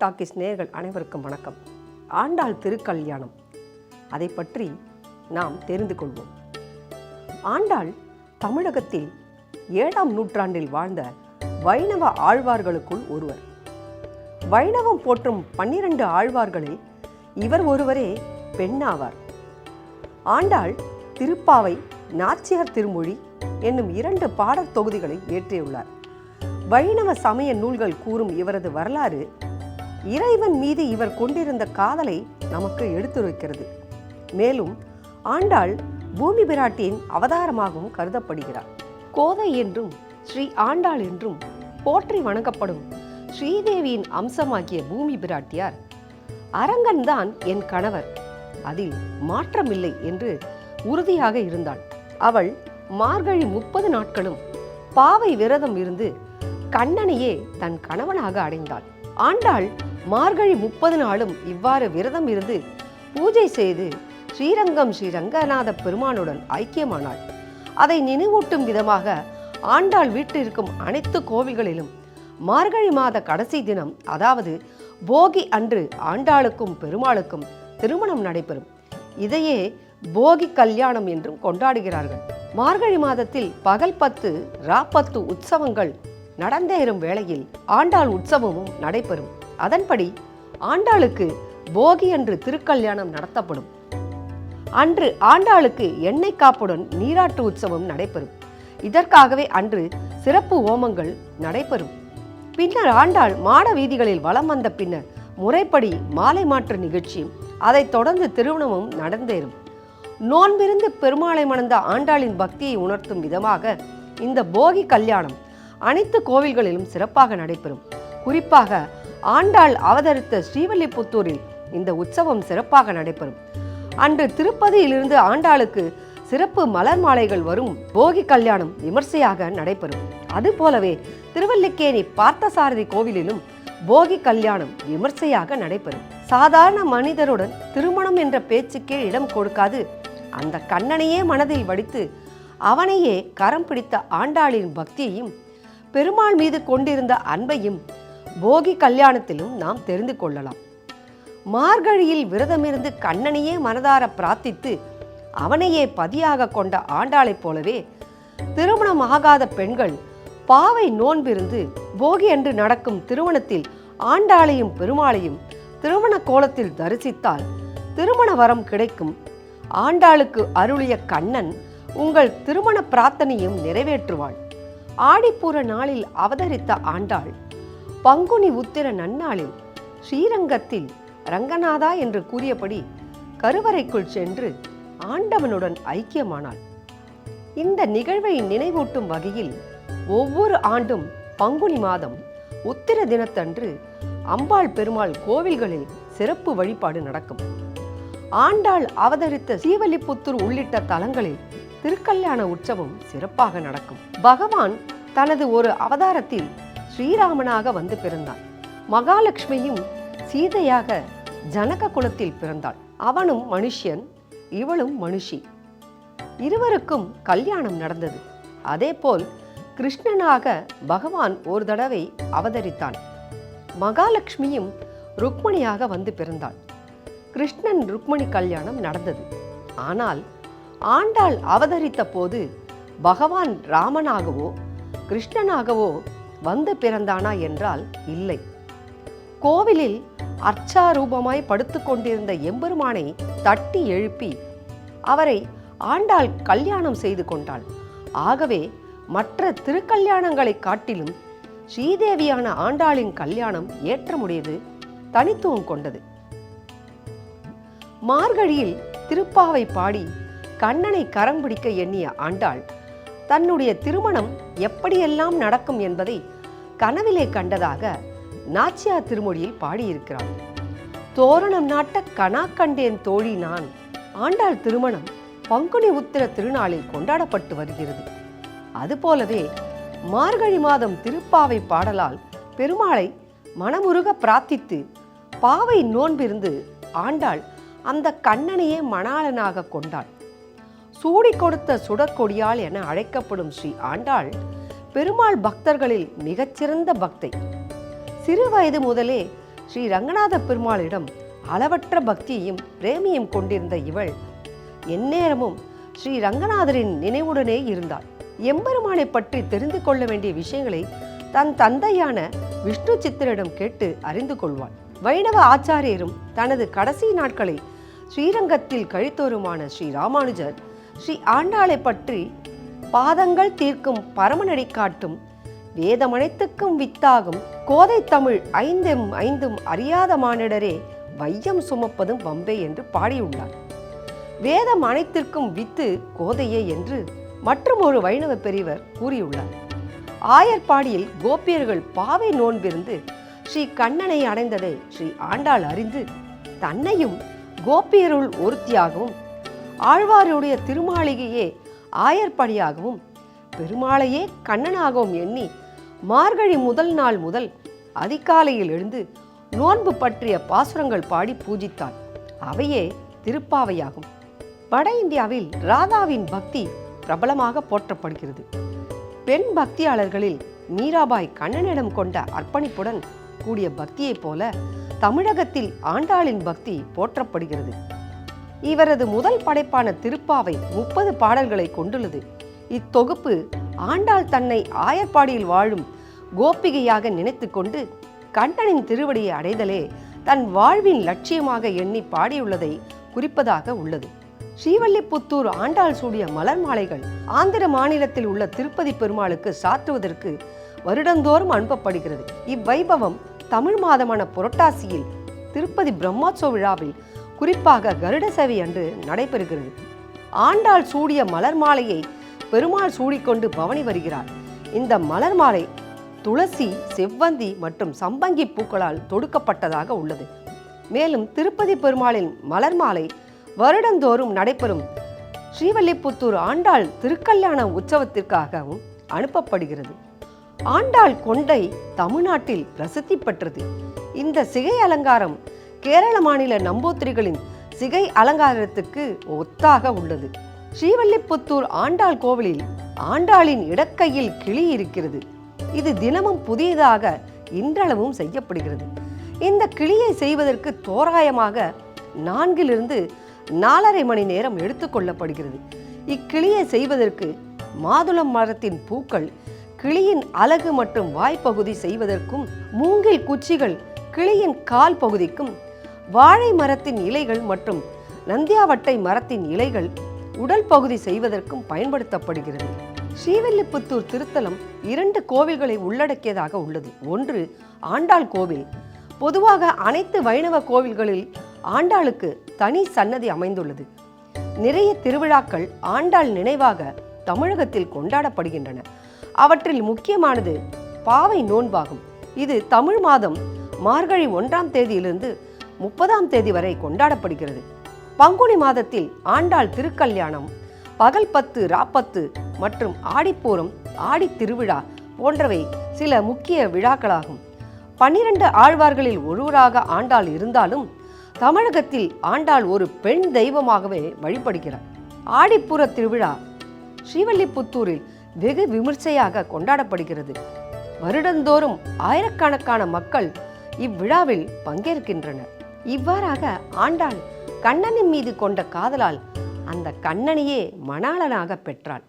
Talkies நேயர்கள் அனைவருக்கும் வணக்கம். ஆண்டாள் திருக்கல்யாணம். அதை பற்றி நாம் தெரிந்து கொள்வோம். ஆண்டாள் தமிழகத்தில் ஏழாம் நூற்றாண்டில் வாழ்ந்த வைணவ ஆழ்வார்களுக்குள் ஒருவர். வைணவம் போற்றும் பன்னிரண்டு ஆழ்வார்களில் இவர் ஒருவரே பெண்ணாவார். ஆண்டாள் திருப்பாவை நாச்சியார் திருமொழி என்னும் இரண்டு பாடற் தொகுதிகளை இயற்றியுள்ளார். வைணவ சமய நூல்கள் கூறும் இவரது வரலாறு இறைவன் மீது இவர் கொண்டிருந்த காதலை நமக்கு எடுத்துரைக்கிறது. மேலும் ஆண்டாள் பூமி பிராட்டியின் அவதாரமாகவும் கருதப்படுகிறார். கோதை என்றும் ஸ்ரீ ஆண்டாள் என்றும் போற்றி வணங்கப்படும் ஸ்ரீதேவியின் அம்சமாகிய பூமி பிராட்டியார் அரங்கன்தான் என் கணவர் அதில் மாற்றமில்லை என்று உறுதியாக இருந்தாள். அவள் மார்கழி முப்பது நாட்களும் பாவை விரதம் இருந்து கண்ணனையே தன் கணவனாக அடைந்தாள். ஆண்டாள் மார்கழி முப்பது நாளும் இவ்வாறு விரதம் இருந்து பூஜை செய்து ஸ்ரீரங்கம் ஸ்ரீ ரங்கநாத பெருமானுடன் ஐக்கியமானாள். அதை நினைவூட்டும் விதமாக ஆண்டாள் வீட்டில் இருக்கும் அனைத்து கோவில்களிலும் மார்கழி மாத கடைசி தினம் அதாவது போகி அன்று ஆண்டாளுக்கும் பெருமாளுக்கும் திருமணம் நடைபெறும். இதையே போகி கல்யாணம் என்றும் கொண்டாடுகிறார்கள். மார்கழி மாதத்தில் பகல் பத்து ராப்பத்து உற்சவங்கள் நடந்தேறும் வேளையில் ஆண்டாள் உற்சவமும் நடைபெறும். அதன்படி ஆண்டாளுக்கு போகி அன்று திருக்கல்யாணம் நடத்தப்படும். அன்று ஆண்டாளுக்கு எண்ணெய் காப்புடன் நீராட்டு உற்சவம் நடைபெறும். இதற்காகவே அன்று சிறப்பு ஓமங்கள் நடைபெறும். பின்னர் ஆண்டாள் மாட வீதிகளில் வலம் வந்த பின்னர் முறைப்படி மாலை மாற்று நிகழ்ச்சியும் அதைத் தொடர்ந்து திருமணமும் நடந்தேறும். நோன்பிருந்து பெருமாளை மணந்த ஆண்டாளின் பக்தியை உணர்த்தும் விதமாக இந்த போகி கல்யாணம் அனைத்து கோவில்களிலும் சிறப்பாக நடைபெறும். குறிப்பாக ஆண்டாள் அவதரித்த ஸ்ரீவல்லிபுத்தூரில் இந்த உற்சவம் சிறப்பாக நடைபெறும். அன்று திருப்பதியிலிருந்து ஆண்டாளுக்கு சிறப்பு மலர் மாலைகள் வரும் போகி கல்யாணம் விமர்சையாக நடைபெறும். அதுபோலவே திருவல்லிக்கேணி பார்த்தசாரதி கோவிலிலும் போகி கல்யாணம் விமர்சையாக நடைபெறும். சாதாரண மனிதருடன் திருமணம் என்ற பேச்சுக்கே இடம் கொடுக்காது. அந்த கண்ணனையே மனதில் வடித்து அவனையே கரம் பிடித்த ஆண்டாளின் பக்தியையும் பெருமாள் மீது கொண்டிருந்த அன்பையும் போகி கல்யாணத்திலும் நாம் தெரிந்து கொள்ளலாம். மார்கழியில் விரதமிருந்து கண்ணனையே மனதார பிரார்த்தித்து அவனையே பதியாக கொண்ட ஆண்டாளைப் போலவே திருமணம் ஆகாத பெண்கள் பாவை நோன்பிருந்து போகி அன்று நடக்கும் திருமணத்தில் ஆண்டாளையும் பெருமாளையும் திருமண கோலத்தில் தரிசித்தால் திருமண வரம் கிடைக்கும். ஆண்டாளுக்கு அருளிய கண்ணன் உங்கள் திருமண பிரார்த்தனையும் நிறைவேற்றுவாள். ஆடிப்பூர நாளில் அவதரித்த ஆண்டாள் பங்குனி உத்திர நன்னாளில் ஸ்ரீரங்கத்தில் ரங்கநாதா என்று கூறியபடி கருவறைக்குள் சென்று ஆண்டவனுடன் ஐக்கியமானாள். இந்த நிகழ்வை நினைவூட்டும் வகையில் ஒவ்வொரு ஆண்டும் பங்குனி மாதம் உத்திர தினத்தன்று அம்பாள் பெருமாள் கோவில்களில் சிறப்பு வழிபாடு நடக்கும். ஆண்டாள் அவதரித்த சீவலிபுத்தூர் உள்ளிட்ட தலங்களில் திருக்கல்யாண உற்சவம் சிறப்பாக நடக்கும். பகவான் தனது ஒரு அவதாரத்தில் ஸ்ரீராமனாக வந்து பிறந்தான். மகாலட்சுமியும் சீதையாக ஜனக குலத்தில் பிறந்தாள் அவனும் மனுஷன் இவளும் மனுஷி. இருவருக்கும் கல்யாணம் நடந்தது. அதேபோல் கிருஷ்ணனாக பகவான் ஒரு தடவை அவதரித்தான். மகாலட்சுமியும் ருக்மணியாக வந்து பிறந்தாள் கிருஷ்ணன் ருக்மணி கல்யாணம் நடந்தது. ஆனால் ஆண்டாள் அவதரித்த போது பகவான் ராமனாகவோ கிருஷ்ணனாகவோ வந்து பிறந்தானா என்றால் இல்லை. கோவிலில் அர்ச்சாரூபமாய் படுத்து கொண்டிருந்த எம்பெருமானை தட்டி எழுப்பி அவரை ஆண்டாள் கல்யாணம் செய்து கொண்டாள். ஆகவே மற்ற திருக்கல்யாணங்களை காட்டிலும் ஸ்ரீதேவியான ஆண்டாளின் கல்யாணம் ஏற்றமுடையது தனித்துவம் கொண்டது. மார்கழியில் திருப்பாவை பாடி கண்ணனை கரம் பிடிக்க எண்ணிய ஆண்டாள் தன்னுடைய திருமணம் எப்படியெல்லாம் நடக்கும் என்பதை கனவிலே கண்டதாக நாச்சியார் திருமொழியில் பாடியிருக்கிறார். தோரணம் நாட்ட கனா கண்டேன் தோழி நான். ஆண்டாள் திருமணம் பங்குனி உத்திர திருநாளில் கொண்டாடப்பட்டு வருகிறது. அதுபோலவே மார்கழி மாதம் திருப்பாவை பாடலால் பெருமாளை மனமுருக பிரார்த்தித்து பாவை நோன்பிருந்து ஆண்டாள் அந்த கண்ணனையே மணாளனாக கொண்டாள். சூடி கொடுத்த சுடற்கொடியாள் என அழைக்கப்படும் ஸ்ரீ ஆண்டாள் பெருமாள் பக்தர்களில் மிகச்சிறந்த பக்தை. சிறு வயது முதலே ஸ்ரீ ரங்கநாத பெருமாளிடம் அளவற்ற பக்தியையும் பிரேமியும் கொண்டிருந்த இவள் எந்நேரமும் ஸ்ரீ ரங்கநாதரின் நினைவுடனே இருந்தாள். எம்பெருமானை பற்றி தெரிந்து கொள்ள வேண்டிய விஷயங்களை தன் தந்தையான விஷ்ணு சித்தரிடம் கேட்டு அறிந்து கொள்வாள். வைணவ ஆச்சாரியரும் தனது கடைசி நாட்களை ஸ்ரீரங்கத்தில் கழித்தோருமான ஸ்ரீ ராமானுஜர் ஸ்ரீ ஆண்டாளை பற்றி பாதங்கள் தீர்க்கும் பரமநடி காட்டும் வேதமனைத்துக்கும் வித்தாகும் கோதை தமிழ் ஐந்தும் ஐந்தும் அறியாத மானிடரே வையம் சுமப்பதும் வம்பே என்று பாடியுள்ளார். வேதம் அனைத்திற்கும் வித்து கோதையே என்று மற்றும் ஒரு வைணவ பெரியவர் கூறியுள்ளார். ஆயர்பாடியில் கோபியர்கள் பாவை நோன்பிருந்து ஸ்ரீ கண்ணனை அடைந்ததை ஸ்ரீ ஆண்டாள் அறிந்து தன்னையும் கோபியருள் ஒருத்தியாகவும் ஆழ்வாருடைய திருமாளிகையே ஆயர்படியாகவும் பெருமாளையே கண்ணனாகவும் எண்ணி மார்கழி முதல் நாள் முதல் அதிகாலையில் எழுந்து நோன்பு பற்றிய பாசுரங்கள் பாடி பூஜித்தான். அவையே திருப்பாவையாகும். வட இந்தியாவில் ராதாவின் பக்தி பிரபலமாக போற்றப்படுகிறது. பெண் பக்தியாளர்களில் மீராபாய் கண்ணனிடம் கொண்ட அர்ப்பணிப்புடன் கூடிய பக்தியைப் போல தமிழகத்தில் ஆண்டாளின் பக்தி போற்றப்படுகிறது. இவரது முதல் படைப்பான திருப்பாவை முப்பது பாடல்களை கொண்டுள்ளது. இத்தொகுப்பு ஆண்டாள் தன்னை ஆயர்பாடியில் வாழும் கோபிகையாக நினைத்து கொண்டு கண்ணனின் திருவடியை அடைதலே தன் வாழ்வின் லட்சியமாக எண்ணி பாடியுள்ளதை குறிப்பதாக உள்ளது. ஸ்ரீவல்லிபுத்தூர் ஆண்டாள் சூடிய மலர் மாலைகள் ஆந்திர மாநிலத்தில் உள்ள திருப்பதி பெருமாளுக்கு சாற்றுவதற்கு வருடந்தோறும் அனுப்பப்படுகிறது. இவ்வைபவம் தமிழ் மாதமான புரட்டாசியில் திருப்பதி பிரம்மோற்சவ விழாவில் குறிப்பாக கருட சேவை அன்று நடைபெறுகிறது. ஆண்டாள் சூடிய மலர் மாலையை பெருமாள் சூடிக்கொண்டு பவனி வருகிறார். இந்த மலர் மாலை துளசி செவ்வந்தி மற்றும் சம்பங்கி பூக்களால் தொடுக்கப்பட்டதாக உள்ளது. மேலும் திருப்பதி பெருமாளின் மலர் மாலை வருடந்தோறும் நடைபெறும். ஸ்ரீவல்லிபுத்தூர் ஆண்டாள் திருக்கல்யாண உற்சவத்திற்காகவும் அனுப்பப்படுகிறது. ஆண்டாள் கொண்டை தமிழ்நாட்டில் பிரசித்தி பெற்றது. இந்த சிகை அலங்காரம் கேரள மாநில நம்பூத்திரிகளின் சிகை அலங்காரத்துக்கு ஒத்தாக உள்ளது. ஸ்ரீவல்லிபுத்தூர் ஆண்டாள் கோவிலில் ஆண்டாளின் இடக்கையில் கிளி இருக்கிறது. இது தினமும் புதியதாக இன்றளவும் செய்யப்படுகிறது. இந்த கிளியை செய்வதற்கு தோராயமாக நான்கிலிருந்து நாலரை மணி நேரம் எடுத்துக்கொள்ளப்படுகிறது இக்கிளியை செய்வதற்கு மாதுளம் மரத்தின் பூக்கள் கிளியின் அலகு மற்றும் வாய்ப்பகுதி செய்வதற்கும் மூங்கில் குச்சிகள் கிளியின் கால் பகுதிக்கும் வாழை மரத்தின் இலைகள் மற்றும் நந்தியாவட்டை மரத்தின் இலைகள் உடல் பகுதி செய்வதற்கும் பயன்படுத்தப்படுகிறது. ஸ்ரீவில்லிபுத்தூர் திருத்தலம் இரண்டு கோவில்களை உள்ளடக்கியதாக உள்ளது. ஒன்று ஆண்டாள் கோவில். பொதுவாக அனைத்து வைணவ கோவில்களில் ஆண்டாளுக்கு தனி சன்னதி அமைந்துள்ளது. நிறைய திருவிழாக்கள் ஆண்டாள் நினைவாக தமிழகத்தில் கொண்டாடப்படுகின்றன. அவற்றில் முக்கியமானது பாவை நோன்பாகும். இது தமிழ் மாதம் மார்கழி ஒன்றாம் தேதியிலிருந்து முப்பதாம் தேதி வரை கொண்டாடப்படுகிறது. பங்குனி மாதத்தில் ஆண்டாள் திருக்கல்யாணம் பகல் பத்து ராப்பத்து மற்றும் ஆடிப்பூரம் ஆடி திருவிழா போன்றவை சில முக்கிய விழாக்களாகும். பன்னிரண்டு ஆழ்வார்களில் ஒருவராக ஆண்டாள் இருந்தாலும் தமிழகத்தில் ஆண்டாள் ஒரு பெண் தெய்வமாகவே வழிபடுகிறார். ஆடிப்புற திருவிழா ஸ்ரீவல்லிபுத்தூரில் வெகு விமர்சையாக கொண்டாடப்படுகிறது. வருடந்தோறும் ஆயிரக்கணக்கான மக்கள் இவ்விழாவில் பங்கேற்கின்றனர். இவ்வாறாக ஆண்டாள் கண்ணனின் மீது கொண்ட காதலால் அந்த கண்ணனையே மணாளனாக பெற்றாள்.